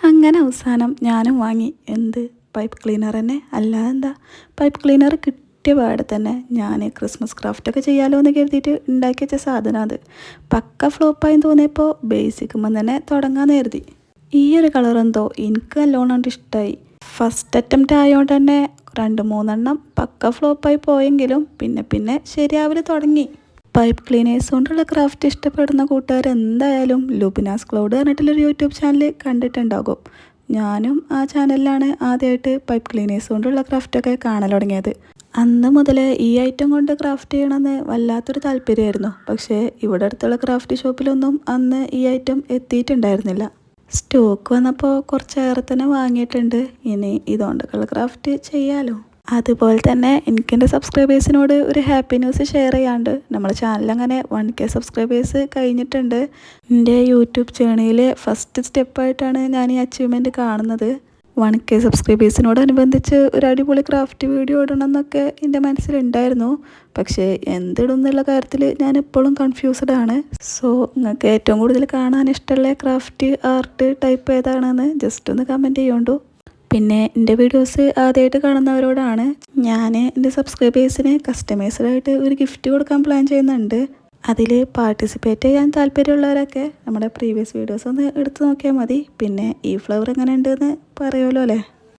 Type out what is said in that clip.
അങ്ങനെ അവസാനം ഞാനും വാങ്ങി. എന്ത്? പൈപ്പ് ക്ലീനർ തന്നെ? അല്ലാതെ എന്താ? പൈപ്പ് ക്ലീനർ കിട്ടിയ പാടെ തന്നെ ഞാൻ ക്രിസ്മസ് ക്രാഫ്റ്റൊക്കെ ചെയ്യാമല്ലോ എന്ന് കരുതിയിട്ട് ഉണ്ടാക്കി വെച്ച സാധനം അത്. പക്ക ഫ്ലോപ്പായി തോന്നിയപ്പോൾ ബേസിക്കുമ്പം തന്നെ തുടങ്ങാമെന്ന് കരുതി. ഈ ഒരു കളർ എന്തോ എനിക്ക് നല്ലോണം ഇഷ്ടമായി ഫസ്റ്റ് അറ്റംപ്റ്റ് ആയതുകൊണ്ട് തന്നെ രണ്ട് മൂന്നെണ്ണം പക്ക ഫ്ലോപ്പായി പോയെങ്കിലും പിന്നെ പിന്നെ ശരിയാവൽ തുടങ്ങി. പൈപ്പ് ക്ലീനേഴ്സ് കൊണ്ടുള്ള ക്രാഫ്റ്റ് ഇഷ്ടപ്പെടുന്ന കൂട്ടുകാർ എന്തായാലും ലുബിനാസ് ക്ലൗഡ് പറഞ്ഞിട്ടുള്ളൊരു യൂട്യൂബ് ചാനൽ കണ്ടിട്ടുണ്ടാകും. ഞാനും ആ ചാനലിലാണ് ആദ്യമായിട്ട് പൈപ്പ് ക്ലീനേഴ്സ് കൊണ്ടുള്ള ക്രാഫ്റ്റൊക്കെ കാണൽ തുടങ്ങിയത്. അന്ന് മുതൽ ഈ ഐറ്റം കൊണ്ട് ക്രാഫ്റ്റ് ചെയ്യണമെന്ന് വല്ലാത്തൊരു താല്പര്യമായിരുന്നു. പക്ഷേ ഇവിടെ അടുത്തുള്ള ക്രാഫ്റ്റ് ഷോപ്പിലൊന്നും അന്ന് ഈ ഐറ്റം എത്തിയിട്ടുണ്ടായിരുന്നില്ല. സ്റ്റോക്ക് വന്നപ്പോൾ കുറച്ചേറെ തന്നെ വാങ്ങിയിട്ടുണ്ട്. ഇനി ഇതുകൊണ്ടൊക്കെയുള്ള ക്രാഫ്റ്റ് ചെയ്യാലോ. അതുപോലെ തന്നെ എനിക്ക് എന്റെ സബ്സ്ക്രൈബേഴ്സിനോട് ഒരു ഹാപ്പി ന്യൂസ് ഷെയർ ചെയ്യാണ്ട് നമ്മുടെ ചാനൽ അങ്ങനെ വൺ കെ സബ്സ്ക്രൈബേഴ്സ് കഴിഞ്ഞിട്ടുണ്ട്. എന്റെ യൂട്യൂബ് ജേണിയിലെ ഫസ്റ്റ് സ്റ്റെപ്പായിട്ടാണ് ഞാൻ ഈ അച്ചീവ്മെന്റ് കാണുന്നത്. വൺ കെ സബ്സ്ക്രൈബേഴ്സിനോടനുബന്ധിച്ച് ഒരു അടിപൊളി ക്രാഫ്റ്റ് വീഡിയോ ഇടണം എന്നൊക്കെ എന്റെ മനസ്സിലുണ്ടായിരുന്നു. പക്ഷേ എന്തിടും എന്നുള്ള കാര്യത്തിൽ ഞാൻ എപ്പോഴും കൺഫ്യൂസ്ഡ് ആണ്. സോ നിങ്ങൾക്ക് ഏറ്റവും കൂടുതൽ കാണാൻ ഇഷ്ടമുള്ള ക്രാഫ്റ്റ് ആർട്ട് ടൈപ്പ് ഏതാണെന്ന് ജസ്റ്റ് ഒന്ന് കമന്റ് ചെയ്യുകൊണ്ടു പിന്നെ എന്റെ വീഡിയോസ് ആദ്യമായിട്ട് കാണുന്നവരോടാണ് ഞാൻ എന്റെ സബ്സ്ക്രൈബേഴ്സിന് കസ്റ്റമൈസ്ഡായിട്ട് ഒരു ഗിഫ്റ്റ് കൊടുക്കാൻ പ്ലാൻ ചെയ്യുന്നുണ്ട്. അതിൽ പാർട്ടിസിപ്പേറ്റ് ചെയ്യാൻ താല്പര്യമുള്ളവരൊക്കെ നമ്മുടെ പ്രീവിയസ് വീഡിയോസ് ഒന്ന് എടുത്തു നോക്കിയാൽ മതി. പിന്നെ ഈ ഫ്ലവർ എങ്ങനെ ഉണ്ടെന്ന് പറയുമല്ലോ അല്ലേ?